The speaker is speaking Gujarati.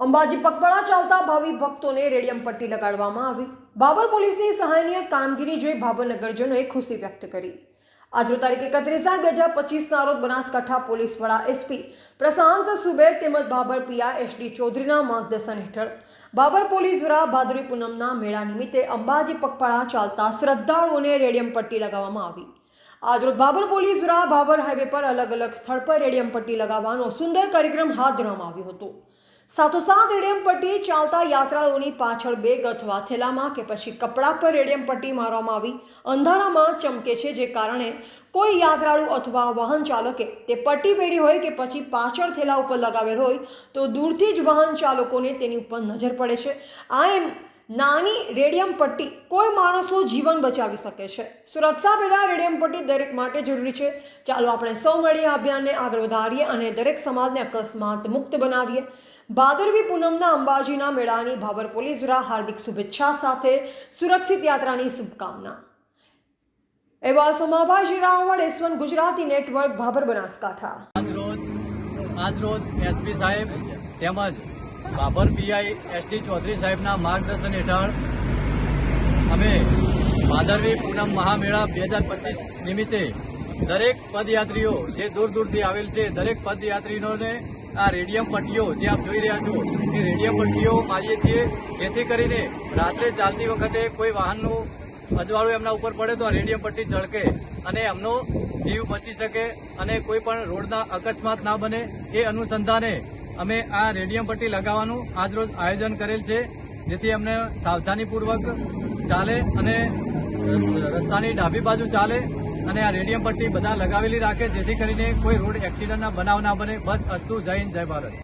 અંબાજી પગપાળા ચાલતા ભાવિ ભક્તોને રેડિયમ પટ્ટી લગાડવામાં આવી. બાબર પોલીસની સહાયનીય કામગીરી જોઈ ભાવનગરજનોએ ખુશી વ્યક્ત કરી. આજનો તારીખ એકત્રીસ આઠ બે હજાર પચીસના રોજ બનાસકાંઠા પોલીસ વડા એસપી પ્રશાંત સુબે તેમજ બાબર પિયા એસડી ચૌધરીના માર્ગદર્શન હેઠળ બાબર પોલીસ દ્વારા ભાદરી પૂનમના મેળા નિમિત્તે અંબાજી પગપાળા ચાલતા શ્રદ્ધાળુઓને રેડિયમ પટ્ટી લગાવવામાં આવી. આજરોજ બાબર પોલીસ દ્વારા બાબર હાઈવે પર અલગ અલગ સ્થળ પર રેડિયમ પટ્ટી લગાવવાનો સુંદર કાર્યક્રમ હાથ ધરવામાં આવ્યો હતો. સાથોસાથ રેડિયમ પટ્ટી ચાલતા યાત્રાળુઓની પાછળ બેગ અથવા થેલામાં કે પછી કપડા પર રેડિયમ પટ્ટી મારવામાં આવી. અંધારામાં ચમકે છે જે કારણે કોઈ યાત્રાળુ અથવા વાહન ચાલકે તે પટ્ટી પહેરી હોય કે પછી પાછળ થેલા ઉપર લગાવેલ હોય તો દૂરથી જ વાહન ચાલકોને તેની ઉપર નજર પડે છે. આ એમ નાની રેડિયમ પટ્ટી કોઈ માણસનું જીવન બચાવી શકે છે. સુરક્ષા પહેલાં રેડિયમ પટ્ટી દરેક માટે જરૂરી છે. ચાલો આપણે સૌ મળી અભિયાનને આગળ વધારીએ અને દરેક સમાજને અકસ્માત મુક્ત બનાવીએ. ભાદરવી પૂનમના અંબાજીના મેળાની ભાબર પોલીસ દ્વારા હાર્દિક શુભેચ્છા સાથે સુરક્ષિત યાત્રાની શુભકામના. એવા Somabhai Raval S one Gujarati network Bhabhar Banaskantha. આજરોજ એસપી સાહેબ તેમજ બાબર પીઆઈ એસટી ચૌધરી સાહેબના માર્ગદર્શન હેઠળ અમે ભાદરવી પૂનમ મહામેળા બે હજાર પચીસ નિમિત્તે દરેક પદયાત્રીઓ જે દૂર દૂરથી આવેલ છે, દરેક પદયાત્રીઓને આ રેડિયમ પટ્ટીઓ જે આપ જોઈ રહ્યા છો, એ રેડિયમ પટ્ટીઓ મારીએ છીએ. જેથી કરીને રાત્રે ચાલતી વખતે કોઈ વાહનનું અજવાળું એમના ઉપર પડે તો આ રેડિયમ પટ્ટી ઝળકે અને એમનો જીવ બચી શકે અને કોઈ પણ રોડના અકસ્માત ના બને. એ અનુસંધાને અમે આ રેડિયમ પટ્ટી લગાવવાનું આજરોજ આયોજન કરેલ છે, જેથી અમને સાવધાનીપૂર્વક ચાલે અને રસ્તાની ડાબી બાજુ ચાલે અને આ રેડિયમ પટ્ટી બધા લગાવેલી રાખે, જેથી કરીને કોઈ રોડ એક્સિડન્ટના બનાવ ના બને. બસ અસ્તુ, જય હિન્દ, જય ભારત.